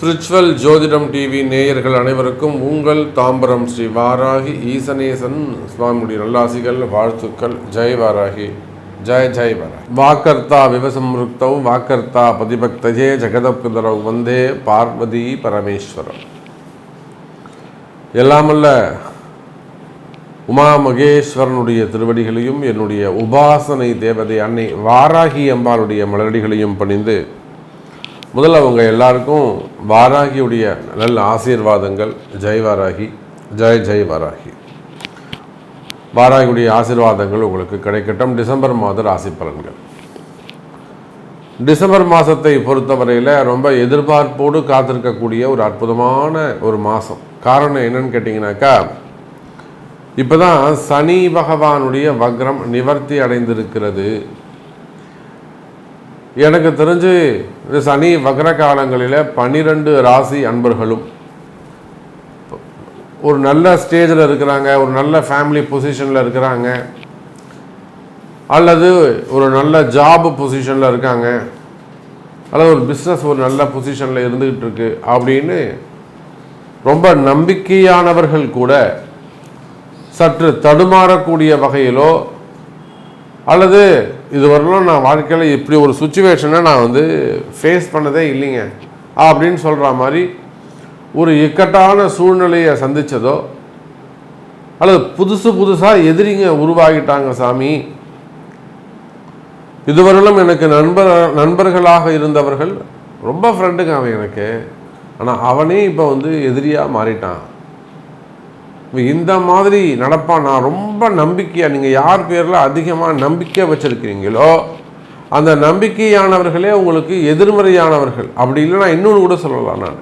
Spiritual ஜோதிடம் TV நேயர்கள் அனைவருக்கும் உங்கள் தாம்பரம் ஸ்ரீ வாராகி ஈசனேசன் சுவாமியுடைய நல்லாசிகள் வாழ்த்துக்கள். ஜெய் வாராகி. ஜெய் ஜெய் வாராகி. வாக்கர்த்தா விவசம்ருக்தௌ வாக்கர்த்தா பதிபக்தஜே ஜெகதப்பிதரவ் வந்தே பார்வதி பரமேஸ்வரம் எல்லாமல்ல உமா மகேஸ்வரனுடைய திருவடிகளையும் என்னுடைய உபாசனை தேவதை அன்னை வாராகி அம்பாளுடைய மலரடிகளையும் பணிந்து முதல்ல அவங்க எல்லாருக்கும் வாராகியுடைய நல்ல ஆசீர்வாதங்கள். ஜெய் வாராகி ஜெய் ஜெய் வாராகி. வாராகியுடைய ஆசீர்வாதங்கள் உங்களுக்கு கிடைக்கட்டும். டிசம்பர் மாத ராசி பலன்கள். டிசம்பர் மாதத்தை பொறுத்தவரையில் ரொம்ப எதிர்பார்ப்போடு காத்திருக்கக்கூடிய ஒரு அற்புதமான ஒரு மாதம் காரணம் என்னன்னு கேட்டிங்கனாக்கா இப்போ தான் சனி பகவானுடைய வக்ரம் நிவர்த்தி அடைந்திருக்கிறது. எனக்கு தெரிஞ்சு இந்த சனி வக்ர காலங்களில் பன்னிரெண்டு ராசி அன்பர்களும் ஒரு நல்ல ஸ்டேஜில் இருக்கிறாங்க ஒரு நல்ல ஃபேமிலி பொசிஷனில் இருக்கிறாங்க அல்லது ஒரு நல்ல ஜாப் பொசிஷனில் இருக்காங்க அல்லது ஒரு பிஸ்னஸ் ஒரு நல்ல பொசிஷனில் இருந்துக்கிட்டு இருக்கு அப்படின்னு ரொம்ப நம்பிக்கையானவர்கள் கூட சற்று தடுமாறக்கூடிய வகையிலோ அல்லது இதுவரையிலும் நான் வாழ்க்கையில் இப்படி ஒரு சுச்சுவேஷனை நான் வந்து ஃபேஸ் பண்ணதே இல்லைங்க. அப்படின்னு சொல்கிற மாதிரி ஒரு இக்கட்டான சூழ்நிலையை சந்தித்ததோ அல்லது புதுசு புதுசாக எதிரிங்க உருவாகிட்டாங்க சாமி. இதுவரையிலும் எனக்கு நண்பர் நண்பர்களாக இருந்தவர்கள் ரொம்ப ஃப்ரெண்டுங்க அவன் எனக்கு. ஆனால் அவனே இப்போ வந்து எதிரியாக மாறிட்டான். இந்த மாதிரி நடப்பான் நான் ரொம்ப நம்பிக்கையாக நீங்கள் யார் பேரில் அதிகமாக நம்பிக்கை வச்சுருக்கிறீங்களோ அந்த நம்பிக்கையானவர்களே உங்களுக்கு எதிர்மறையானவர்கள். அப்படி இல்லைன்னா இன்னொன்று கூட சொல்லலாம் நான்.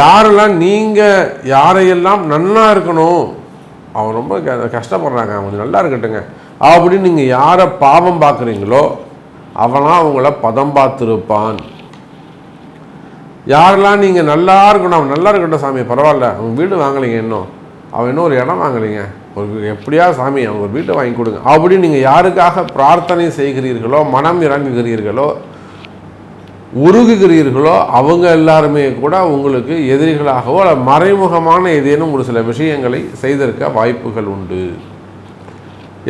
யாரெல்லாம் நீங்கள் யாரையெல்லாம் நன்னா இருக்கணும் அவன் ரொம்ப கஷ்டப்படுறாங்க அவன் நல்லா இருக்கட்டுங்க அப்படின்னு நீங்கள் யாரை பாவம் பார்க்குறீங்களோ அவனாக அவங்கள பதம் பார்த்துருப்பான். யாரெல்லாம் நீங்கள் நல்லா இருக்கணும் அவன் நல்லா இருக்கட்டும் சாமி பரவாயில்ல. அவன் வீடு வாங்கலைங்க இன்னும். அவன் இன்னும் ஒரு இடம் வாங்கலைங்க. ஒரு எப்படியா சாமி அவங்க ஒரு வீட்டை வாங்கி கொடுங்க. அப்படி நீங்கள் யாருக்காக பிரார்த்தனை செய்கிறீர்களோ மனம் இறங்குகிறீர்களோ உருகுகிறீர்களோ அவங்க எல்லாருமே கூட உங்களுக்கு எதிரிகளாகவோ அல்ல மறைமுகமான ஏதேனும் ஒரு சில விஷயங்களை செய்திருக்க வாய்ப்புகள் உண்டு.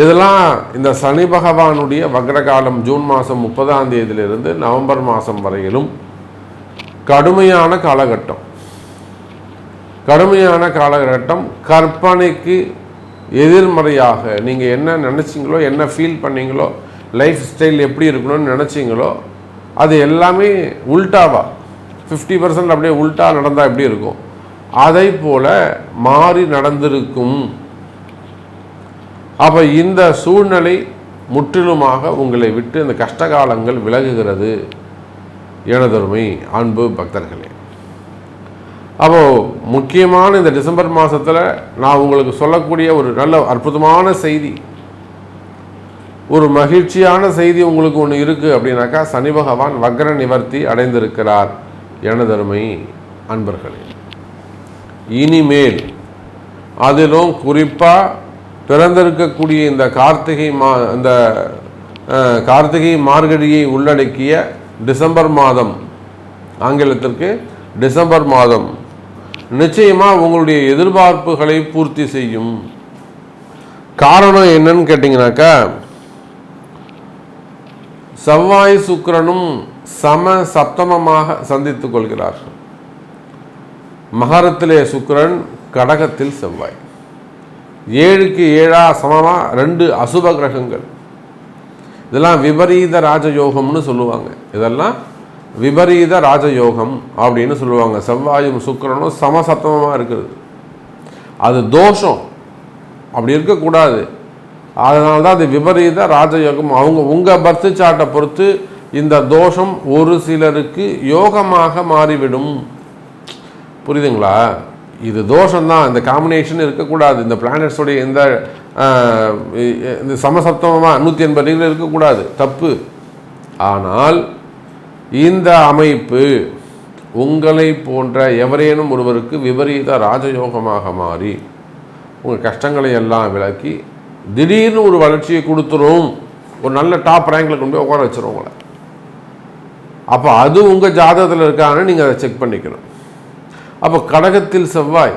இதெல்லாம் இந்த சனி பகவானுடைய வக்ரகாலம் ஜூன் மாதம் முப்பதாம் தேதியிலிருந்து நவம்பர் மாதம் வரையிலும் கடுமையான காலகட்டம். கடுமையான காலகட்டம். கற்பனைக்கு எதிர்மறையாக நீங்கள் என்ன நினச்சிங்களோ என்ன ஃபீல் பண்ணீங்களோ லைஃப் ஸ்டைல் எப்படி இருக்கணும்னு நினச்சிங்களோ அது எல்லாமே உல்டாவா? ஃபிஃப்டி பர்சன்ட் அப்படியே உல்ட்டா நடந்தால் எப்படி இருக்கும்? அதை போல மாறி நடந்திருக்கும். அப்போ இந்த சூழ்நிலை முற்றிலுமாக உங்களை விட்டு இந்த கஷ்டகாலங்கள் விலகுகிறது. எனதருமை அன்பு பக்தர்களே. அப்போது முக்கியமான இந்த டிசம்பர் மாதத்தில் நான் உங்களுக்கு சொல்லக்கூடிய ஒரு நல்ல அற்புதமான செய்தி. ஒரு மகிழ்ச்சியான செய்தி உங்களுக்கு ஒன்று இருக்குது அப்படின்னாக்கா சனி பகவான் வக்ர நிவர்த்தி அடைந்திருக்கிறார். எனதருமை அன்பர்களே. இனிமேல் அதிலும் குறிப்பாக பிறந்திருக்கக்கூடிய இந்த கார்த்திகை மா இந்த கார்த்திகை மார்கழியை உள்ளடக்கிய டிசம்பர் மாதம். ஆங்கிலத்திற்கு டிசம்பர் மாதம். நிச்சயமாக உங்களுடைய எதிர்பார்ப்புகளை பூர்த்தி செய்யும். காரணம் என்னன்னு கேட்டிங்கனாக்கா செவ்வாய் சுக்கரனும் சம சப்தமமாக சந்தித்துக் கொள்கிறார்கள் மகரத்திலே சுக்கரன் கடகத்தில் செவ்வாய். ஏழுக்கு ஏழா சமமாக ரெண்டு அசுப கிரகங்கள். இதெல்லாம் விபரீத ராஜயோகம்னு சொல்லுவாங்க. இதெல்லாம் விபரீத ராஜயோகம் அப்படின்னு சொல்லுவாங்க. செவ்வாயும் சுக்கரனும் சமசத்தமமாக இருக்குது. அது தோஷம். அப்படி இருக்கக்கூடாது. அதனால தான் அது விபரீத ராஜயோகம். அவங்க உங்கள் பர்த்து சாட்டை பொறுத்து இந்த தோஷம் ஒரு சிலருக்கு யோகமாக மாறிவிடும். புரியுதுங்களா? இது தோஷம்தான். இந்த காம்பினேஷன் இருக்கக்கூடாது. இந்த பிளானட்ஸோடைய இந்த இந்த சமசப்தமமாக நூற்றி எண்பது டிகிரி இருக்கக்கூடாது. தப்பு. ஆனால் இந்த அமைப்பு உங்களை போன்ற எவரேனும் ஒருவருக்கு விபரீத ராஜயோகமாக மாறி உங்கள் கஷ்டங்களை எல்லாம் விளக்கி திடீர்னு ஒரு வளர்ச்சியை கொடுத்துரும். ஒரு நல்ல டாப் ரேங்கில் கொண்டு போய் உட்கார வச்சிரும் உங்களை. அப்போ அது உங்கள் ஜாதகத்தில் இருக்கான்னு நீங்கள் அதை செக் பண்ணிக்கணும். அப்போ கடகத்தில் செவ்வாய்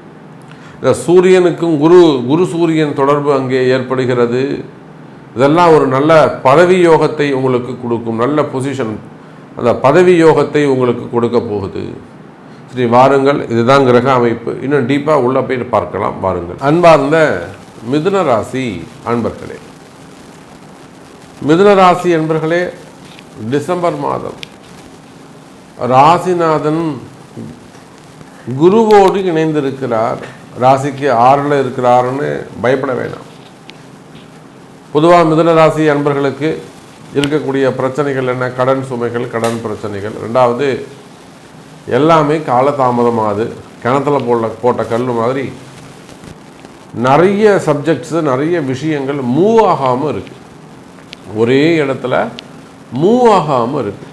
இந்த சூரியனுக்கும் குரு குரு சூரியன் தொடர்பு அங்கே ஏற்படுகிறது. இதெல்லாம் ஒரு நல்ல பதவி யோகத்தை உங்களுக்கு கொடுக்கும் நல்ல பொசிஷன் அந்த பதவி யோகத்தை உங்களுக்கு கொடுக்க போகுது. சரி வாருங்கள். இதுதான் கிரக அமைப்பு. இன்னும் டீப்பாக உள்ளே போயிட்டு பார்க்கலாம். வாருங்கள். அன்பார்ந்த மிதுன ராசி அன்பர்களே. மிதுன ராசி அன்பர்களே டிசம்பர் மாதம். ராசிநாதன் குருவோடு இணைந்திருக்கிறார். ராசிக்கு ஆறில் இருக்கிறாருன்னு பயப்பட வேண்டாம் பொதுவாக மிதன ராசி அன்பர்களுக்கு இருக்கக்கூடிய பிரச்சனைகள் என்ன? கடன் சுமைகள் கடன் பிரச்சனைகள். ரெண்டாவது எல்லாமே காலதாமதமாகுது. கிணத்துல போட போட்ட கல் மாதிரி நிறைய சப்ஜெக்ட்ஸு நிறைய விஷயங்கள் மூவ் ஆகாமல் இருக்குது ஒரே இடத்துல மூவ் ஆகாமல் இருக்குது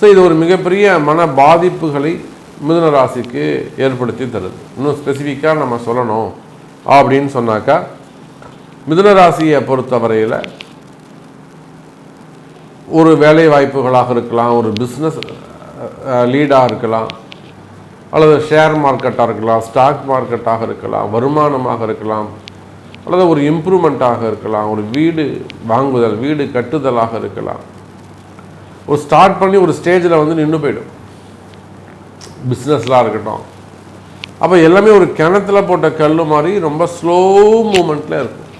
ஸோ இது ஒரு மிகப்பெரிய மன பாதிப்புகளை மிதுன ராசிக்கு ஏற்படுத்தி தருது. இன்னும் ஸ்பெசிஃபிக்காக நம்ம சொல்லணும் அப்படின்னு சொன்னாக்கா மிதுன ராசியை பொறுத்தவரையில் ஒரு வேலை வாய்ப்புகளாக இருக்கலாம் ஒரு பிஸ்னஸ் லீடாக இருக்கலாம் அல்லது ஷேர் மார்க்கெட்டாக இருக்கலாம் ஸ்டாக் மார்க்கெட்டாக இருக்கலாம் வருமானமாக இருக்கலாம் அல்லது ஒரு இம்ப்ரூவ்மெண்ட்டாக இருக்கலாம் ஒரு வீடு வாங்குதல் வீடு கட்டுதலாக இருக்கலாம். ஒரு ஸ்டார்ட் பண்ணி ஒரு ஸ்டேஜில் வந்து நின்று போயிடும். பிஸ்னஸ்லாம் இருக்கட்டும். அப்போ எல்லாமே ஒரு கிணத்துல போட்ட கல் மாதிரி ரொம்ப ஸ்லோ மூமெண்ட்டில் இருக்கும்.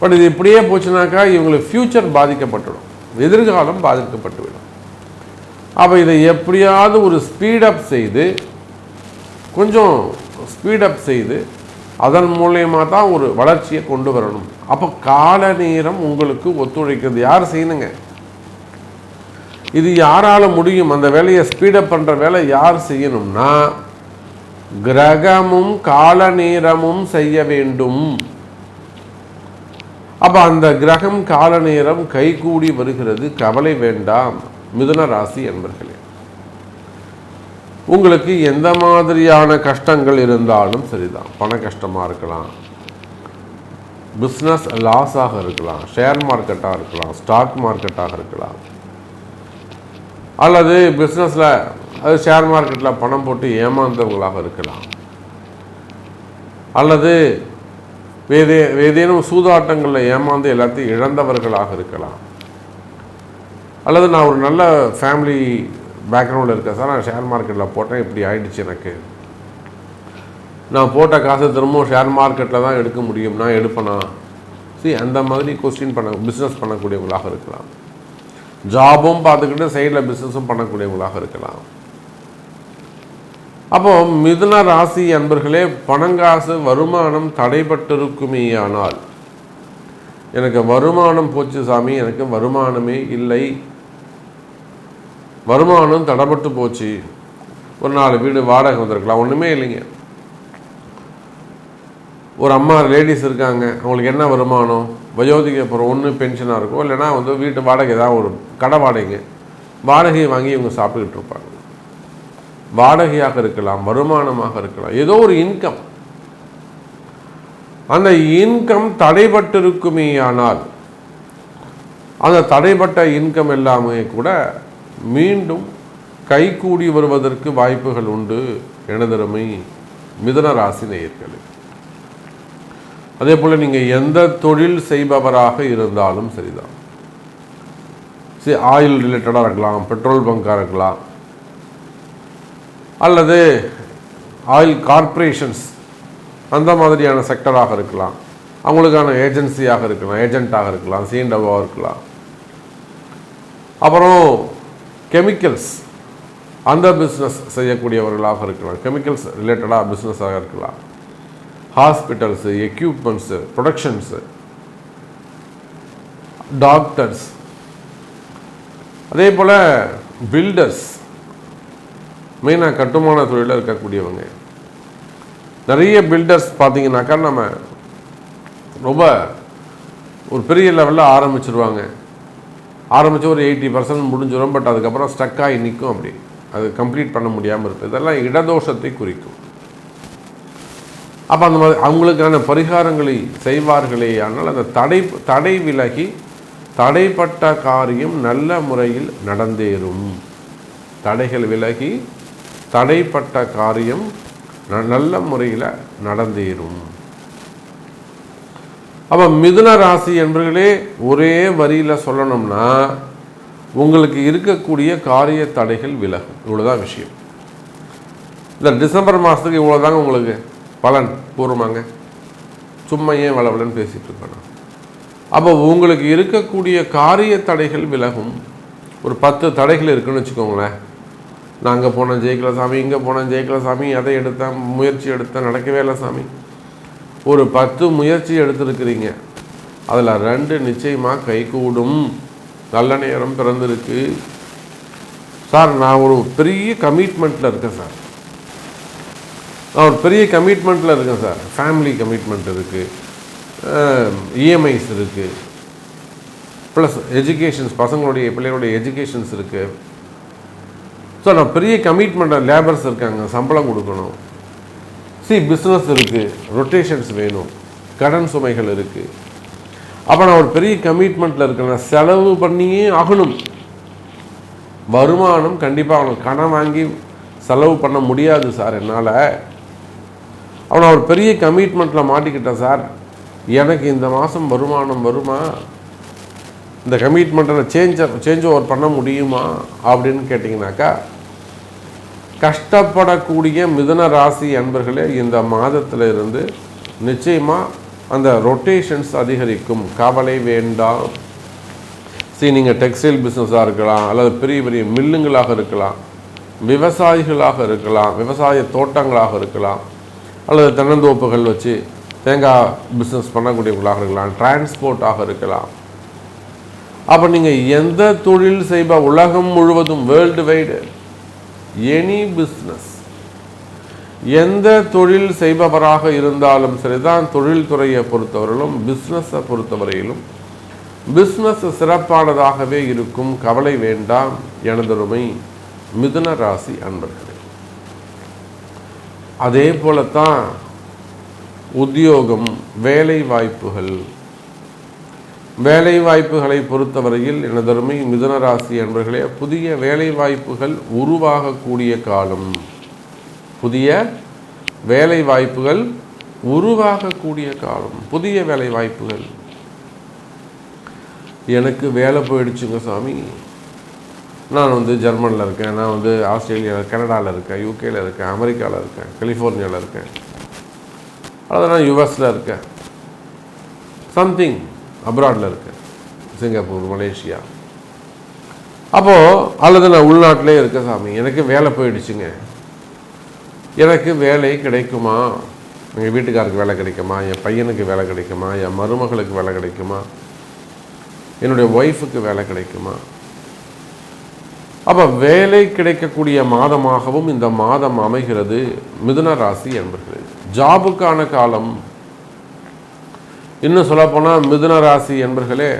பட் இது இப்படியே போச்சுனாக்கா இவங்களுக்கு ஃப்யூச்சர் பாதிக்கப்பட்டுவிடும் எதிர்காலம் பாதிக்கப்பட்டுவிடும். அப்போ இதை எப்படியாவது ஒரு ஸ்பீடப் செய்து கொஞ்சம் ஸ்பீடப் செய்து அதன் மூலயமா தான் ஒரு வளர்ச்சியை கொண்டு வரணும். அப்போ கால நேரம் உங்களுக்கு ஒத்துழைக்கிறது. யார் செய்யணுங்க? இது யாரால முடியும்? அந்த வேலையை ஸ்பீடப் பண்ணுற வேலை யார் செய்யணும்னா கிரகமும் கால நேரமும் செய்ய வேண்டும். அப்போ அந்த கிரகம் கால நேரம் கைகூடி வருகிறது. கவலை வேண்டாம். மிதுன ராசி என்பர்களே. உங்களுக்கு எந்த மாதிரியான கஷ்டங்கள் இருந்தாலும் சரிதான். பண கஷ்டமாக இருக்கலாம். பிஸ்னஸ் லாஸாக இருக்கலாம். ஷேர் மார்க்கெட்டாக இருக்கலாம். ஸ்டாக் மார்க்கெட்டாக இருக்கலாம். அல்லது பிஸ்னஸில் அது ஷேர் மார்க்கெட்டில் பணம் போட்டு ஏமாந்தவங்களாக இருக்கலாம். அல்லது வேதே ஏதேனும் சூதாட்டங்களில் ஏமாந்து எல்லாத்தையும் இழந்தவர்களாக இருக்கலாம். அல்லது நான் ஒரு நல்ல ஃபேமிலி பேக்ரவுண்டில் இருக்கேன். சார் நான் ஷேர் மார்க்கெட்டில் போட்டேன் இப்படி ஆயிடுச்சு எனக்கு. நான் போட்ட காசை திரும்பவும் ஷேர் மார்க்கெட்டில் தான் எடுக்க முடியும் நான் எடுப்பேனா? சரி அந்த மாதிரி கொஸ்டின் பண்ண பிஸ்னஸ் பண்ணக்கூடியவங்களாக இருக்கலாம். ஜாபும் பார்த்துக்கிட்டு சைடில் பிஸ்னஸும் பண்ணக்கூடியவங்களாக இருக்கலாம். அப்போ மிதுன ராசி அன்பர்களே பணங்காசு வருமானம் தடைபட்டிருக்குமேயானால் எனக்கு வருமானம் போச்சு சாமி எனக்கு வருமானமே இல்லை. வருமானம் தடைப்பட்டு போச்சு. ஒரு நாலு வீடு வாடகை வந்திருக்கலாம் ஒன்றுமே இல்லைங்க. ஒரு அம்மா லேடிஸ் இருக்காங்க அவங்களுக்கு என்ன வருமானம்? வயோதிக அப்புறம் ஒன்று பென்ஷனாக இருக்கும் இல்லைன்னா வந்து வீட்டு வாடகை ஏதாவது ஒரு கடை வாடகை வாடகையை வாங்கி இவங்க சாப்பிட்டுக்கிட்டு இருப்பாங்க. வாடகையாக இருக்கலாம் வருமானமாக இருக்கலாம் ஏதோ ஒரு இன்கம் அந்த இன்கம் தடைபட்டிருக்குமே ஆனால் அந்த தடைப்பட்ட இன்கம் எல்லாமே கூட மீண்டும் கைகூடி வருவதற்கு வாய்ப்புகள் உண்டு எனதருமை மிதன ராசி நேயர்களுக்கு அதே போல் நீங்கள் எந்த தொழில் செய்பவராக இருந்தாலும் சரிதான். சரி ஆயில் ரிலேட்டடாக இருக்கலாம் பெட்ரோல் பங்காக இருக்கலாம் அல்லது ஆயில் கார்ப்பரேஷன்ஸ் அந்த மாதிரியான செக்டராக இருக்கலாம். அவங்களுக்கான ஏஜென்சியாக இருக்கலாம் ஏஜென்ட்டாக இருக்கலாம் சீண்டவாக இருக்கலாம். அப்புறம் கெமிக்கல்ஸ் அந்த பிஸ்னஸ் செய்யக்கூடியவர்களாக இருக்கலாம். கெமிக்கல்ஸ் ரிலேட்டடாக பிஸ்னஸாக இருக்கலாம். ஹாஸ்பிட்டல்ஸு எக்யூப்மெண்ட்ஸு ப்ரொடக்ஷன்ஸு டாக்டர்ஸ் அதே போல் பில்டர்ஸ் மெயினாக கட்டுமான தொழிலில் இருக்கக்கூடியவங்க. நிறைய பில்டர்ஸ் பார்த்திங்கனாக்கா நம்ம ரொம்ப ஒரு பெரிய லெவலில் ஆரம்பிச்சிருவாங்க. ஆரம்பித்து ஒரு எயிட்டி பர்சன்ட் முடிஞ்சிடும் பட் அதுக்கப்புறம் ஸ்டக் ஆகி நிற்கும் அப்படி. அது கம்ப்ளீட் பண்ண முடியாமல் இருக்குது இதெல்லாம் இடதோஷத்தை குறிக்கும். அப்போ அந்த மாதிரி அவங்களுக்கான பரிகாரங்களை செய்வார்களே. ஆனால் அந்த தடை தடை விலகி தடைப்பட்ட காரியம் நல்ல முறையில் நடந்தேறும். தடைகள் விலகி தடைப்பட்ட காரியம் ந- நல்ல முறையில் நடந்தேறும். அப்போ மிதுன ராசி என்பர்களே ஒரே வரியில் சொல்லணும்னா உங்களுக்கு இருக்கக்கூடிய காரிய தடைகள் விலகும். இவ்வளோதான் விஷயம். இந்த டிசம்பர் மாதத்துக்கு இவ்வளோதாங்க உங்களுக்கு? பலன் பூர்வமாங்க சும்மா ஏன் வளவலன்னு பேசிகிட்டு இருக்கணும் அப்போ உங்களுக்கு இருக்கக்கூடிய காரிய தடைகள் விலகும். ஒரு பத்து தடைகள் இருக்குன்னு வச்சுக்கோங்களேன். நான் அங்கே போனேன் ஜெயிக்கல சாமி இங்கே போனேன் ஜெயிக்கல சாமி அதை எடுத்தேன் முயற்சி எடுத்தேன் நடக்கவே இல்லை சாமி. ஒரு பத்து முயற்சி எடுத்திருக்கிறீங்க. அதில் ரெண்டு நிச்சயமாக கைகூடும். நல்ல நேரம் பிறந்திருக்கு. சார் நான் ஒரு பெரிய கமிட்மெண்ட்டில் இருக்கேன் சார். நான் ஒரு பெரிய கமிட்மெண்ட்டில் இருக்கேன் சார். ஃபேமிலி கமிட்மெண்ட் இருக்குது இஎம்ஐஸ் இருக்குது ப்ளஸ் எஜுகேஷன்ஸ் பசங்களுடைய பிள்ளைகளுடைய எஜுகேஷன்ஸ் இருக்குது ஸோ நான் பெரிய கமிட்மெண்ட்டாக லேபர்ஸ் இருக்காங்க. சம்பளம் கொடுக்கணும். சி பிஸ்னஸ் இருக்குது ரொட்டேஷன்ஸ் வேணும். கடன் சுமைகள் இருக்குது அப்போ நான் ஒரு பெரிய கமிட்மெண்ட்டில் இருக்கேன். செலவு பண்ணியே ஆகணும். வருமானம் கண்டிப்பாக அவனுக்கு கடன் வாங்கி செலவு பண்ண முடியாது சார் என்னால். அவனை ஒரு பெரிய கமிட்மெண்ட்டில் மாட்டிக்கிட்டேன் சார். எனக்கு இந்த மாதம் வருமானம் வருமா? இந்த கமிட்மெண்ட்டில் சேஞ்ச் சேஞ்ச் ஓவர் பண்ண முடியுமா? அப்படின்னு கேட்டிங்கனாக்கா கஷ்டப்படக்கூடிய மிதுன ராசி அன்பர்களே இந்த மாதத்தில் இருந்து நிச்சயமாக அந்த ரொட்டேஷன்ஸ் அதிகரிக்கும். கவலை வேண்டாம். சரி நீங்கள் டெக்ஸ்டைல் பிஸ்னஸாக இருக்கலாம் அல்லது பெரிய பெரிய மில்லுங்களாக இருக்கலாம் விவசாயிகளாக இருக்கலாம் விவசாய தோட்டங்களாக இருக்கலாம். அல்லது தென்னந்தோப்புகள் வச்சு தேங்காய் பிஸ்னஸ் பண்ணக்கூடியவர்களாக இருக்கலாம் டிரான்ஸ்போர்ட்டாக இருக்கலாம். அப்போ நீங்கள் எந்த தொழில் செய்ப உலகம் முழுவதும் வேர்ல்டு வைடு எனி பிஸ்னஸ் எந்த தொழில் செய்பவராக இருந்தாலும் சரிதான் தொழில்துறையை பொறுத்தவரையிலும் பிஸ்னஸை பொறுத்தவரையிலும் பிஸ்னஸ் சிறப்பானதாகவே இருக்கும் கவலை வேண்டாம் எனதொருமை மிதுன ராசி அன்பர்களே. அதே போலத்தான் உத்தியோகம் வேலை வாய்ப்புகள் வேலை வாய்ப்புகளை பொறுத்தவரையில் எனதருமை மிதுனராசி என்பர்களே புதிய வேலை வாய்ப்புகள் உருவாகக்கூடிய காலம். புதிய வேலை வாய்ப்புகள் உருவாகக்கூடிய காலம். புதிய வேலை வாய்ப்புகள் எனக்கு வேலை போயிடுச்சுங்க சாமி. நான் வந்து ஜெர்மனில் இருக்கேன் நான் வந்து ஆஸ்திரேலியாவில் கனடாவில் இருக்கேன் யூகேயில் இருக்கேன் அமெரிக்காவில் இருக்கேன் கலிஃபோர்னியாவில் இருக்கேன். அல்லது நான் யுஎஸில் இருக்கேன். சம்திங் அப்ராடில் இருக்கேன். Singapore Malaysia. அப்போது அல்லது நான் உள்நாட்டிலே இருக்கேன் சாமி. எனக்கு வேலை போயிடுச்சுங்க. எனக்கு வேலை கிடைக்குமா? எங்கள் வீட்டுக்காருக்கு வேலை கிடைக்குமா? என் பையனுக்கு வேலை கிடைக்குமா? என் மருமகளுக்கு வேலை கிடைக்குமா? என்னுடைய ஒய்ஃபுக்கு வேலை கிடைக்குமா? அப்போ வேலை கிடைக்கக்கூடிய மாதமாகவும் இந்த மாதம் அமைகிறது மிதுன ராசி என்பது ஜாபுக்கான காலம். இன்னும் சொல்லப்போனால் மிதுன ராசி என்பர்களே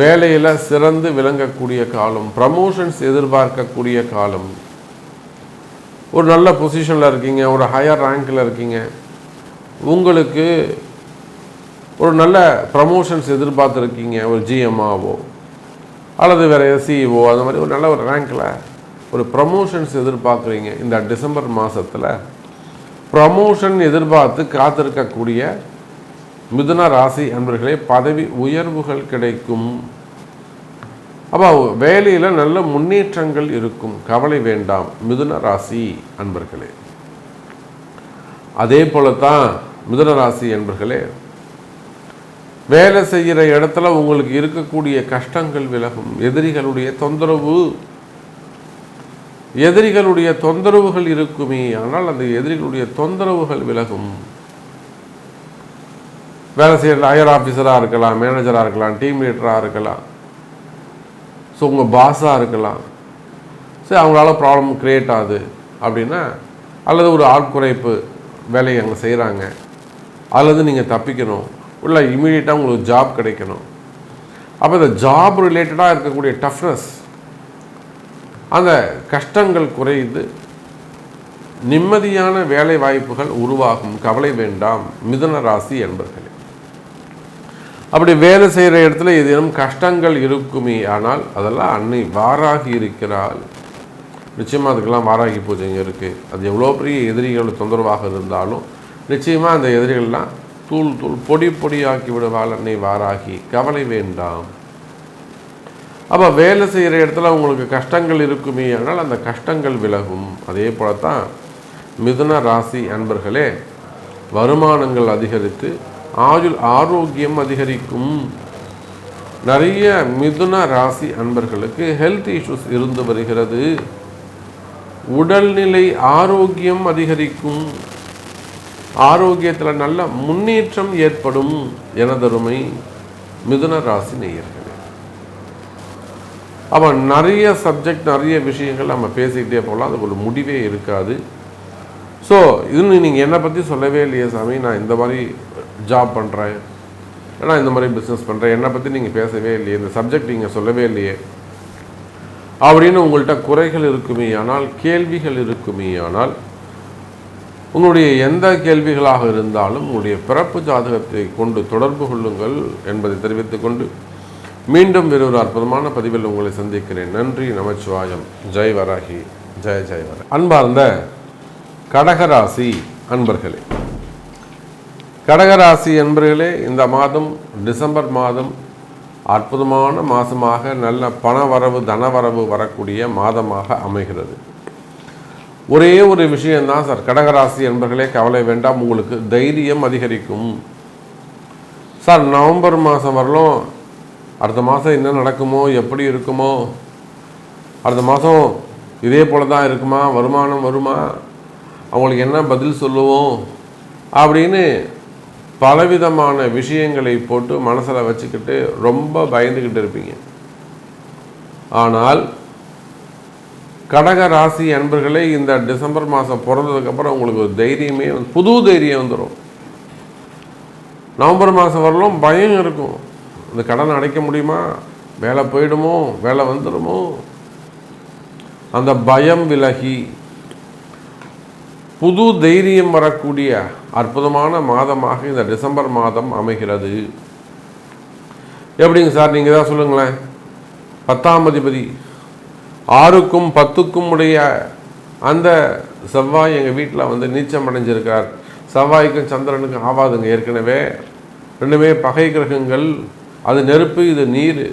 வேலையில் சிறந்து விளங்கக்கூடிய காலம் ப்ரமோஷன்ஸ் எதிர்பார்க்கக்கூடிய காலம். ஒரு நல்ல பொசிஷனில் இருக்கீங்க ஒரு ஹையர் ரேங்கில் இருக்கீங்க. உங்களுக்கு ஒரு நல்ல ப்ரமோஷன்ஸ் எதிர்பார்த்துருக்கீங்க ஒரு ஜிஎம்ஆவோ அல்லது வேறு எஸ்சிஓ அந்த மாதிரி ஒரு நல்ல ஒரு ரேங்கில் ஒரு ப்ரமோஷன்ஸ் எதிர்பார்க்குறீங்க இந்த டிசம்பர் மாதத்தில் ப்ரமோஷன் எதிர்பார்த்து காத்திருக்கக்கூடிய மிதுன ராசி அன்பர்களே பதவி உயர்வுகள் கிடைக்கும். அப்போ வேலையில் நல்ல முன்னேற்றங்கள் இருக்கும். கவலை வேண்டாம் மிதுன ராசி அன்பர்களே. அதே போல தான் மிதுன ராசி அன்பர்களே வேலை செய்கிற இடத்துல உங்களுக்கு இருக்கக்கூடிய கஷ்டங்கள் விலகும். எதிரிகளுடைய தொந்தரவு. எதிரிகளுடைய தொந்தரவுகள் இருக்குமே ஆனால் அந்த எதிரிகளுடைய தொந்தரவுகள் விலகும். வேலை செய்கிற ஹையர் ஆஃபீஸராக இருக்கலாம் மேனேஜராக இருக்கலாம் டீம் லீடராக இருக்கலாம். ஸோ உங்கள் பாஸாக இருக்கலாம். சரி அவங்களால ப்ராப்ளம் க்ரியேட் ஆகுது அப்படின்னா அல்லது ஒரு ஆட்குறைப்பு வேலையை அங்கே செய்கிறாங்க அல்லது நீங்கள் தப்பிக்கணும். இல்லை இமீடியட்டாக உங்களுக்கு ஜாப் கிடைக்கணும். அப்போ இந்த ஜாப் ரிலேட்டடாக இருக்கக்கூடிய டஃப்னஸ் அந்த கஷ்டங்கள் குறைந்து நிம்மதியான வேலை வாய்ப்புகள் உருவாகும். கவலை வேண்டாம். மிதுன ராசி என்பர்களே. அப்படி வேலை செய்கிற இடத்துல ஏதேனும் கஷ்டங்கள் இருக்குமே ஆனால் அதெல்லாம் அன்னை வாராகி இருக்கிறாள். நிச்சயமாக அதுக்கெல்லாம் வாராகி பூஜைங்க இருக்குது அது எவ்வளோ பெரிய எதிரிகள் தொந்தரவாக இருந்தாலும் நிச்சயமாக அந்த எதிரிகள்லாம் தூள் தூள் பொடி பொடியாக்கி விடுவாள் அன்னை வாராகி. கவலை வேண்டாம். அப்போ வேலை செய்கிற இடத்துல உங்களுக்கு கஷ்டங்கள் இருக்குமே ஆனால் அந்த கஷ்டங்கள் விலகும். அதே போல தான் மிதுன ராசி அன்பர்களே வருமானங்கள் அதிகரித்து ஆயுள் ஆரோக்கியம் அதிகரிக்கும். நிறைய மிதுன ராசி அன்பர்களுக்கு ஹெல்த் இஷ்யூஸ் இருந்து வருகிறது. உடல்நிலை ஆரோக்கியம் அதிகரிக்கும். ஆரோக்கியத்தில் நல்ல முன்னேற்றம் ஏற்படும் எனதருமை மிதுன ராசி நேயர்களே. அவன் நிறைய சப்ஜெக்ட் நிறைய விஷயங்கள் நம்ம பேசிக்கிட்டே போகலாம். அதுக்கு ஒரு முடிவே இருக்காது. ஸோ இதுன்னு நீங்கள் என்னை பற்றி சொல்லவே இல்லையே சாமி. நான் இந்த மாதிரி ஜாப் பண்ணுறேன் ஏன்னா இந்த மாதிரி பிஸ்னஸ் பண்ணுறேன் என்னை பற்றி நீங்கள் பேசவே இல்லையே. இந்த சப்ஜெக்ட் நீங்கள் சொல்லவே இல்லையே. அப்படின்னு உங்கள்கிட்ட குறைகள் இருக்குமே ஆனால் கேள்விகள் இருக்குமே ஆனால் உங்களுடைய எந்த கேள்விகளாக இருந்தாலும் உங்களுடைய பிறப்பு ஜாதகத்தை கொண்டு தொடர்பு கொள்ளுங்கள் என்பதை தெரிவித்துக் கொண்டு மீண்டும் வேறொரு அற்புதமான பதிவில் உங்களை சந்திக்கிறேன். நன்றி நமச்சிவாயம். ஜெய் வராகி. ஜெய ஜெய் வர அன்பார்ந்த கடகராசி அன்பர்களே. கடகராசி அன்பர்களே இந்த மாதம் டிசம்பர் மாதம் அற்புதமான மாதமாக நல்ல பணவரவு தனவரவு வரக்கூடிய மாதமாக அமைகிறது. ஒரே ஒரு விஷயம்தான் சார். கடகராசி என்பர்களே கவலை வேண்டாம். உங்களுக்கு தைரியம் அதிகரிக்கும். சார் நவம்பர் மாதம் வரலும் அடுத்த மாதம் என்ன நடக்குமோ எப்படி இருக்குமோ அடுத்த மாதம் இதே போல தான் இருக்குமா வருமானம் வருமா அவங்களுக்கு என்ன பதில் சொல்லுவோம் அப்படின்னு பலவிதமான விஷயங்களை போட்டு மனசில் வச்சுக்கிட்டு ரொம்ப பயந்துக்கிட்டு இருப்பீங்க. ஆனால் கடக ராசி அன்பர்களே இந்த டிசம்பர் மாதம் பிறந்ததுக்கப்புறம் உங்களுக்கு ஒரு தைரியமே புது தைரியம் வந்துடும் நவம்பர் மாதம் வரலும் பயம் இருக்கும். இந்த கடன் அடைக்க முடியுமா? வேலை போயிடுமோ? வேலை வந்துடுமோ? அந்த பயம் விலகி புது தைரியம் வரக்கூடிய அற்புதமான மாதமாக இந்த டிசம்பர் மாதம் அமைகிறது. எப்படிங்க சார் நீங்கள் தான் சொல்லுங்களேன். பத்தாம் அதிபதி ஆறுக்கும் பத்துக்கும் உடைய அந்த செவ்வாய் எங்கள் வீட்டில் வந்து நீச்சம் அடைஞ்சிருக்கார். செவ்வாய்க்கும் சந்திரனுக்கும் ஆவாதுங்க ஏற்கனவே. ரெண்டுமே பகை கிரகங்கள். அது நெருப்பு இது நீர்.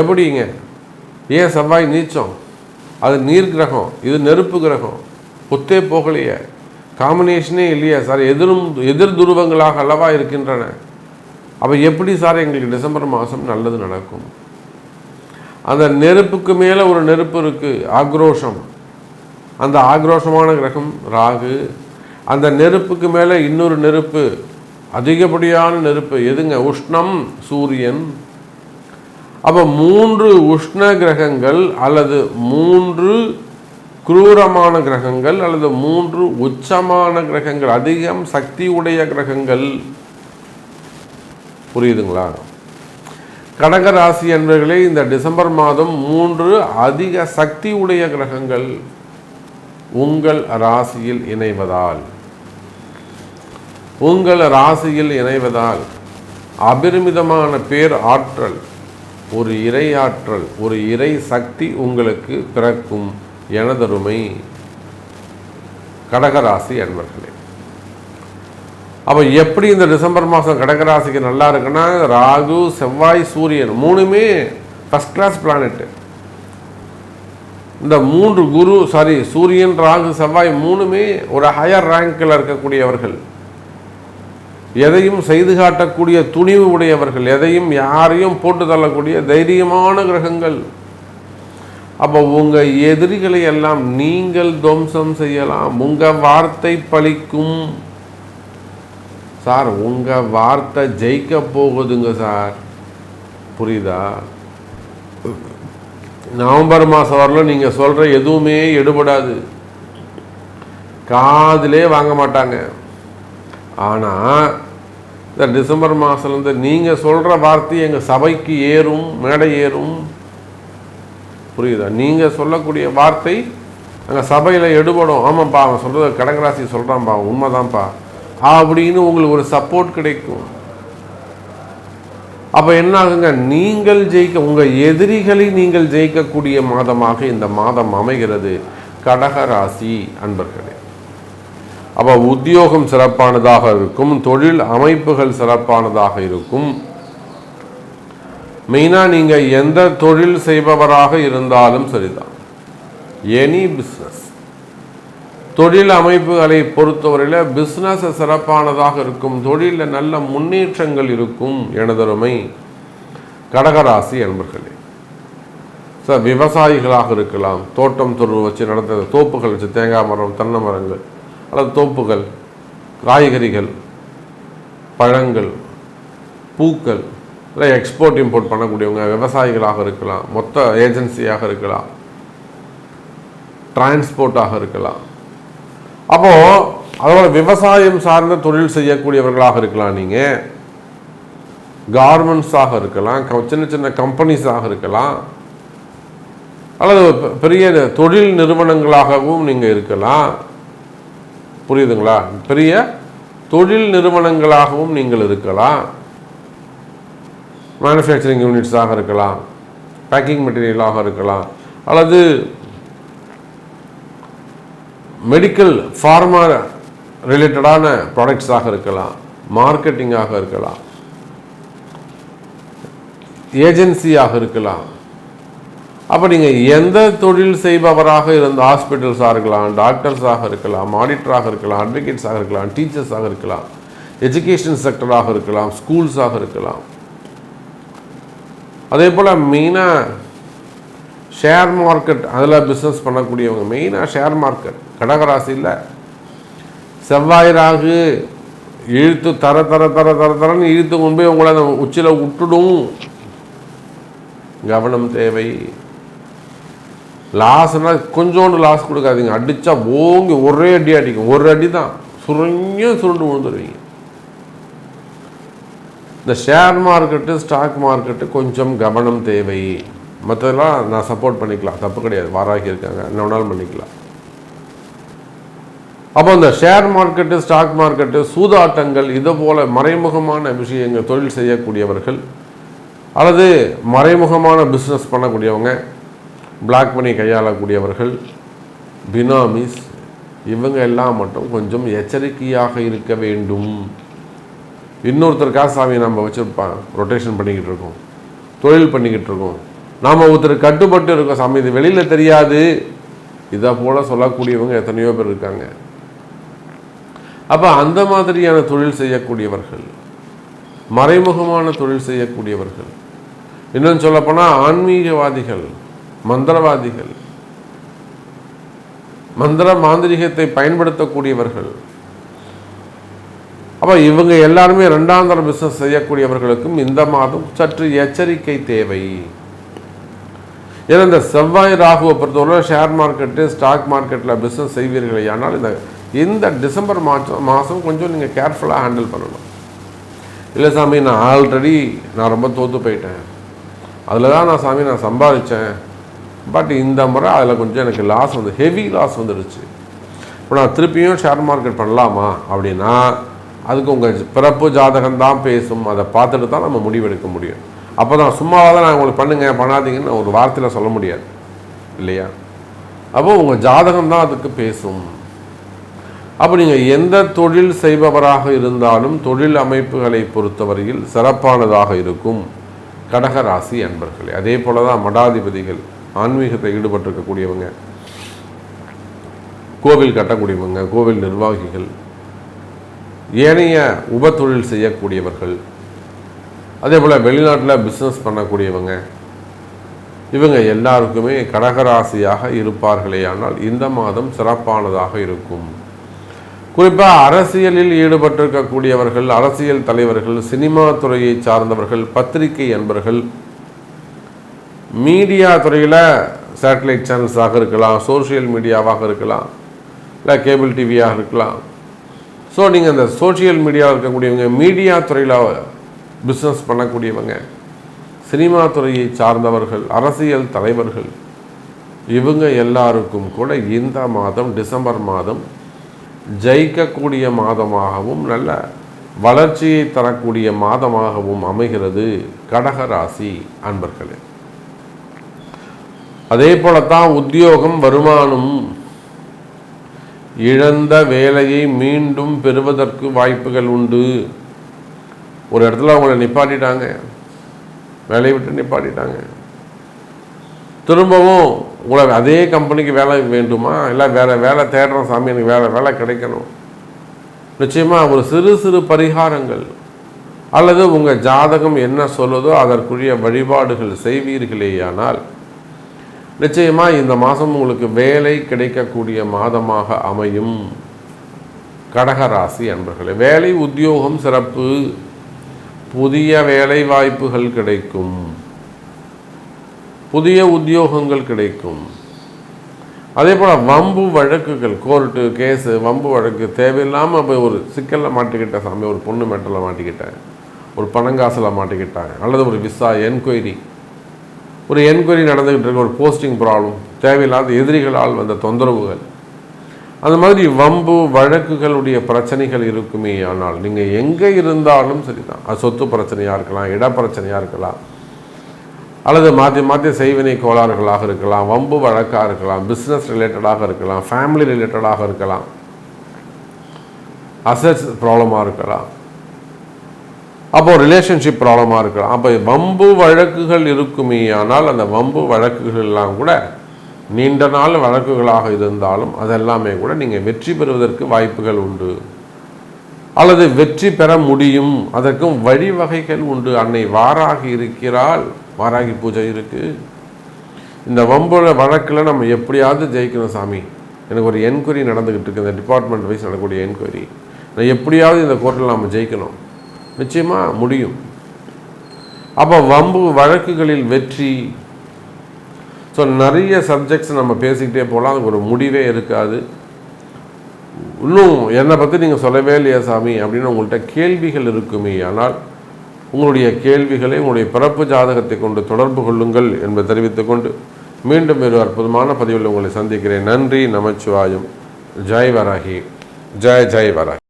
எப்படிங்க? ஏன் செவ்வாய் நீச்சம்? அது நீர் கிரகம் இது நெருப்பு கிரகம். ஒத்தே போகலையே. காம்பினேஷனே இல்லையா சார். எதிரும் எதிர் துருவங்களாக அல்லவா இருக்கின்றன. அப்போ எப்படி சார் எங்களுக்கு டிசம்பர் மாதம் நல்லது நடக்கும்? அந்த நெருப்புக்கு மேலே ஒரு நெருப்பு இருக்குது ஆக்ரோஷம். அந்த ஆக்ரோஷமான கிரகம் ராகு. அந்த நெருப்புக்கு மேலே இன்னொரு நெருப்பு அதிகப்படியான நெருப்பு. எதுங்க? உஷ்ணம் சூரியன். அப்போ மூன்று உஷ்ண கிரகங்கள் அல்லது மூன்று குரூரமான கிரகங்கள் அல்லது மூன்று உச்சமான கிரகங்கள் அதிகம் சக்தி உடைய கிரகங்கள். புரியுதுங்களா? கடகராசி அன்பர்களே இந்த டிசம்பர் மாதம் மூன்று அதிக சக்தி உடைய கிரகங்கள் உங்கள் ராசியில் இணைவதால். உங்கள் ராசியில் இணைவதால் அபரிமிதமான பேர் ஆற்றல் ஒரு இறை ஆற்றல் ஒரு இறை சக்தி உங்களுக்கு பிறக்கும் எனதருமை கடகராசி அன்பர்களே. அப்போ எப்படி இந்த டிசம்பர் மாதம் கடகராசிக்கு நல்லா இருக்குன்னா ராகு செவ்வாய் சூரியன் மூணுமே ஃபஸ்ட் கிளாஸ் பிளானெட்டு இந்த மூன்று குரு சாரி சூரியன் ராகு செவ்வாய் மூணுமே ஒரு ஹையர் ரேங்கில் இருக்கக்கூடியவர்கள். எதையும் செய்து காட்டக்கூடிய துணிவு உடையவர்கள் எதையும் யாரையும் போட்டு தள்ளக்கூடிய தைரியமான கிரகங்கள். அப்போ உங்கள் எதிரிகளை எல்லாம் நீங்கள் துவம்சம் செய்யலாம் உங்கள் வார்த்தை பலிக்கும் சார் உங்கள் வார்த்தை ஜெயிக்க போகுதுங்க சார். புரியுதா? நவம்பர் மாதம் வரலும் நீங்கள் சொல்கிற எதுவுமே எடுபடாது. காதிலே வாங்க மாட்டாங்க. ஆனால் இந்த டிசம்பர் மாதத்துலேருந்து நீங்கள் சொல்கிற வார்த்தை எங்கள் சபைக்கு ஏறும் மேடை ஏறும். புரியுதா? நீங்கள் சொல்லக்கூடிய வார்த்தை அங்கே சபையில் எடுபடும். ஆமாம்ப்பா அவன் சொல்கிறது கடகராசி சொல்கிறான்ப்பா உண்மைதான்ப்பா அப்படின்னு உங்களுக்கு ஒரு சப்போர்ட் கிடைக்கும். அப்போ என்ன ஆகுங்க நீங்கள் ஜெயிக்க உங்கள் எதிரிகளை நீங்கள் ஜெயிக்கக்கூடிய மாதமாக இந்த மாதம் அமைகிறது. கடகராசி அன்பர்களே. அப்போ உத்தியோகம் சிறப்பானதாக இருக்கும் தொழில் அமைப்புகள் சிறப்பானதாக இருக்கும். மெயினாக நீங்கள் எந்த தொழில் செய்பவராக இருந்தாலும் சரிதான். எனி பிஸ் தொழில் அமைப்புகளை பொறுத்தவரையில் பிஸ்னஸ் சிறப்பானதாக இருக்கும் தொழிலில் நல்ல முன்னேற்றங்கள் இருக்கும் எனதருமை கடகராசி அன்பர்களே. சார் விவசாயிகளாக இருக்கலாம் தோட்டம் தொழில் வச்சு நடந்த தோப்புகள் வச்சு தேங்காய் மரம் தென்னை மரங்கள் அல்லது தோப்புகள் காய்கறிகள் பழங்கள் பூக்கள் இல்லை எக்ஸ்போர்ட் இம்போர்ட் பண்ணக்கூடியவங்க விவசாயிகளாக இருக்கலாம் மொத்த ஏஜென்சியாக இருக்கலாம் டிரான்ஸ்போர்ட்டாக இருக்கலாம் அப்போது அதோட விவசாயம் சார்ந்த தொழில் செய்யக்கூடியவர்களாக இருக்கலாம் நீங்கள் கார்மெண்ட்ஸாக இருக்கலாம் க- சின்ன சின்ன கம்பெனிஸாக இருக்கலாம். அல்லது பெரிய தொழில் நிறுவனங்களாகவும் நீங்கள் இருக்கலாம். புரியுதுங்களா? பெரிய தொழில் நிறுவனங்களாகவும் நீங்கள் இருக்கலாம். மேனுஃபேக்சரிங் யூனிட்ஸாக இருக்கலாம். பேக்கிங் மெட்டீரியலாக இருக்கலாம். அல்லது மெடிக்கல் ஃபார்மா ரிலேட்டடான ப்ராடக்ட்ஸாக இருக்கலாம் மார்க்கெட்டிங்காக இருக்கலாம் ஏஜென்சியாக இருக்கலாம். அப்போ நீங்கள் எந்த தொழில் செய்பவராக இருந்த ஹாஸ்பிட்டல்ஸாக இருக்கலாம் டாக்டர்ஸாக இருக்கலாம் ஆடிட்டராக இருக்கலாம் அட்வொகேட்ஸாக இருக்கலாம் டீச்சர்ஸாக இருக்கலாம் எஜுகேஷன் செக்டராக இருக்கலாம் ஸ்கூல்ஸாக இருக்கலாம். அதே போல் மெயினாக ஷேர் மார்க்கெட் அதில் பிஸ்னஸ் பண்ணக்கூடியவங்க. மெயினாக ஷேர் மார்க்கெட் கடகராசியில் செவ்வாய் ராகு இழுத்து தர தர தர தர தரன்னு இழுத்து கொண்டு போய் உங்களை அந்த உச்சியில் விட்டுடும். கவனம் தேவை. லாஸ்னால் கொஞ்சோண்டு லாஸ் கொடுக்காதீங்க. அடித்தா ஓங்கி ஒரே அடி அடிக்கும். ஒரு அடி தான் சுருங்கியும் சுருண்டு விழுந்துருவீங்க. இந்த ஷேர் மார்க்கெட்டு ஸ்டாக் மார்க்கெட்டு கொஞ்சம் கவனம் தேவை. மற்றதெல்லாம் நான் சப்போர்ட் பண்ணிக்கலாம். தப்பு கிடையாது. வாராகி இருக்காங்க. என்ன வேணாலும் பண்ணிக்கலாம். அப்போ இந்த ஷேர் மார்க்கெட்டு ஸ்டாக் மார்க்கெட்டு சூதாட்டங்கள் இது போல மறைமுகமான விஷயங்கள் தொழில் செய்யக்கூடியவர்கள் அல்லது மறைமுகமான பிஸ்னஸ் பண்ணக்கூடியவங்க பிளாக் பண்ணி கையாளக்கூடியவர்கள் பினாமிஸ் இவங்க எல்லாம் மட்டும் கொஞ்சம் எச்சரிக்கையாக இருக்க வேண்டும். இன்னொருத்தருக்காக காசாமியை நம்ம வச்சுருப்பான் ரொட்டேஷன் பண்ணிக்கிட்டு இருக்கோம். தொழில் பண்ணிக்கிட்டு இருக்கோம். நாம் ஒருத்தர் கட்டுப்பட்டு இருக்கோம் சாமி இது வெளியில் தெரியாது. இதை போல் சொல்லக்கூடியவங்க எத்தனையோ பேர் இருக்காங்க. அப்போ அந்த மாதிரியான தொழில் செய்யக்கூடியவர்கள் மறைமுகமான தொழில் செய்யக்கூடியவர்கள் இன்னும் சொல்லப்போனால் ஆன்மீகவாதிகள் மந்திரவாதிகள் மந்திர மாந்திரிகத்தை பயன்படுத்தக்கூடியவர்கள். அப்போ இவங்க எல்லாருமே ரெண்டாந்தர பிஸ்னஸ் செய்யக்கூடியவர்களுக்கும் இந்த மாதம் சற்று எச்சரிக்கை தேவை. ஏன்னா இந்த செவ்வாய் ராகுவை பொறுத்தவரை ஷேர் மார்க்கெட்டு ஸ்டாக் மார்க்கெட்டில் பிஸ்னஸ் செய்வீர்களே ஆனால் இந்த இந்த டிசம்பர் மாதம் மாதம் கொஞ்சம் நீங்கள் கேர்ஃபுல்லாக ஹேண்டில் பண்ணணும். இல்லை சாமி நான் ஆல்ரெடி நான் ரொம்ப தோற்று போயிட்டேன். அதில் தான் நான் சாமி நான் சம்பாதிச்சேன். பட் இந்த முறை அதில் கொஞ்சம் எனக்கு லாஸ் வந்து ஹெவி லாஸ் வந்துடுச்சு இப்போ நான் திருப்பியும் ஷேர் மார்க்கெட் பண்ணலாமா அப்படின்னா அதுக்கு உங்கள் பிறப்பு ஜாதகம் தான் பேசும். அதை பார்த்துட்டு தான் நம்ம முடிவெடுக்க முடியும். அப்போ தான் சும்மாவாக தான் நான் உங்களுக்கு பண்ணுங்க பண்ணாதீங்கன்னு ஒரு வார்த்தையில் சொல்ல முடியாது. இல்லையா? அப்போ உங்கள் ஜாதகம் தான் அதுக்கு பேசும். அப்போ நீங்கள் எந்த தொழில் செய்பவராக இருந்தாலும் தொழில் அமைப்புகளை பொறுத்தவரையில் சிறப்பானதாக இருக்கும். கடக ராசி அன்பர்களே அதே போல தான் மடாதிபதிகள் ஆன்மீகத்தை ஈடுபட்டிருக்கக்கூடியவங்க கோவில் கட்டக்கூடியவங்க கோவில் நிர்வாகிகள் ஏனைய உபத்தொழில் செய்யக்கூடியவர்கள் அதே போல் வெளிநாட்டில் பிஸ்னஸ் பண்ணக்கூடியவங்க இவங்க எல்லாருக்குமே கடகராசியாக இருப்பார்களே ஆனால் இந்த மாதம் சிறப்பானதாக இருக்கும். குறிப்பாக அரசியலில் ஈடுபட்டிருக்கக்கூடியவர்கள் அரசியல் தலைவர்கள் சினிமா துறையை சார்ந்தவர்கள் பத்திரிகை அன்பர்கள் மீடியா துறையில் சேட்டலைட் சேனல்ஸாக இருக்கலாம் சோஷியல் மீடியாவாக இருக்கலாம் இல்லை கேபிள் டிவியாக இருக்கலாம். ஸோ நீங்கள் அந்த சோஷியல் மீடியாவில் இருக்கக்கூடியவங்க மீடியா துறையில் பிஸ்னஸ் பண்ணக்கூடியவங்க. சினிமா துறையை சார்ந்தவர்கள் அரசியல் தலைவர்கள் இவங்க எல்லாருக்கும் கூட இந்த மாதம் டிசம்பர் மாதம் ஜெயிக்கக்கூடிய மாதமாகவும் நல்ல வளர்ச்சியை தரக்கூடிய மாதமாகவும் அமைகிறது கடக ராசி அன்பர்களே. அதே போலத்தான் உத்தியோகம் வருமானம் இழந்த வேலையை மீண்டும் பெறுவதற்கு வாய்ப்புகள் உண்டு. ஒரு இடத்துல அவங்கள நிப்பாட்டிட்டாங்க. வேலையை விட்டு நிப்பாட்டிட்டாங்க. திரும்பவும் உங்களை அதே கம்பெனிக்கு வேலை வேண்டுமா? இல்லை வேறு வேலை தேடுறோம் சாமி எனக்கு வேறு வேலை கிடைக்கணும். நிச்சயமாக ஒரு சிறு சிறு பரிகாரங்கள். அல்லது உங்கள் ஜாதகம் என்ன சொல்லுதோ அதற்குரிய வழிபாடுகள் செய்வீர்களேயானால் நிச்சயமாக இந்த மாதம் உங்களுக்கு வேலை கிடைக்கக்கூடிய மாதமாக அமையும். கடகராசி அன்பர்களே வேலை உத்தியோகம் சிறப்பு. புதிய வேலை வாய்ப்புகள் கிடைக்கும். புதிய உத்தியோகங்கள் கிடைக்கும். அதே போல் வம்பு வழக்குகள் கோர்ட்டு கேஸு வம்பு வழக்கு தேவையில்லாமல் போய் ஒரு சிக்கலில் மாட்டிக்கிட்டேன் சாமி ஒரு பொண்ணு மேட்டரில் மாட்டிக்கிட்டேன் ஒரு பணங்காசில் மாட்டிக்கிட்டாங்க அல்லது ஒரு விசா என்கொயரி. ஒரு என்கொயரி நடந்துக்கிட்டு இருக்க ஒரு போஸ்டிங் ப்ராப்ளம் தேவையில்லாத எதிரிகளால் வந்த தொந்தரவுகள். அந்த மாதிரி வம்பு வழக்குகளுடைய பிரச்சனைகள் இருக்குமே ஆனால் நீங்கள் எங்கே இருந்தாலும் சரிதான். அது சொத்து பிரச்சனையாக இருக்கலாம் இட பிரச்சனையாக இருக்கலாம். அல்லது மாற்றி மாற்றி செய்வினை கோளாறுகளாக இருக்கலாம் வம்பு வழக்காக இருக்கலாம் பிஸ்னஸ் ரிலேட்டடாக இருக்கலாம் ஃபேமிலி ரிலேட்டடாக இருக்கலாம். அசட்ஸ் ப்ராப்ளமாக இருக்கலாம். அப்போது ரிலேஷன்ஷிப் ப்ராப்ளமாக இருக்கலாம். அப்போ வம்பு வழக்குகள் இருக்குமே ஆனால் அந்த வம்பு வழக்குகள் எல்லாம் கூட நீண்ட நாள் வழக்குகளாக இருந்தாலும் அதெல்லாமே கூட நீங்கள் வெற்றி பெறுவதற்கு வாய்ப்புகள் உண்டு. அல்லது வெற்றி பெற முடியும். அதற்கும் வழிவகைகள் உண்டு. அன்னை வாராகி இருக்கிறாள். வாராகி பூஜை இருக்குது இந்த வம்புல வழக்கில் நம்ம எப்படியாவது ஜெயிக்கணும் சாமி. எனக்கு ஒரு என்கொயரி நடந்துக்கிட்டு இருக்கு. இந்த டிபார்ட்மெண்ட் வைஸ் நடக்கக்கூடிய என்கொயரி. நான் எப்படியாவது இந்த கோர்ட்டில் நம்ம ஜெயிக்கணும். நிச்சயமாக முடியும். அப்போ வம்பு வழக்குகளில் வெற்றி ஸோ நிறைய சப்ஜெக்ட்ஸ் நம்ம பேசிக்கிட்டே போகலாம். அதுக்கு ஒரு முடிவே இருக்காது. இன்னும் என்னை பற்றி நீங்கள் சொல்லவே இல்லையா சாமி? அப்படின்னு உங்கள்கிட்ட கேள்விகள் இருக்குமே. ஆனால் உங்களுடைய கேள்விகளை உங்களுடைய பிறப்பு ஜாதகத்தை கொண்டு தொடர்பு கொள்ளுங்கள் என்பதை தெரிவித்துக்கொண்டு மீண்டும் ஒரு அற்புதமான பதிவில் உங்களை சந்திக்கிறேன். நன்றி நமச்சிவாயம். ஜெய் வராகி. ஜெய் ஜெய் வராகி.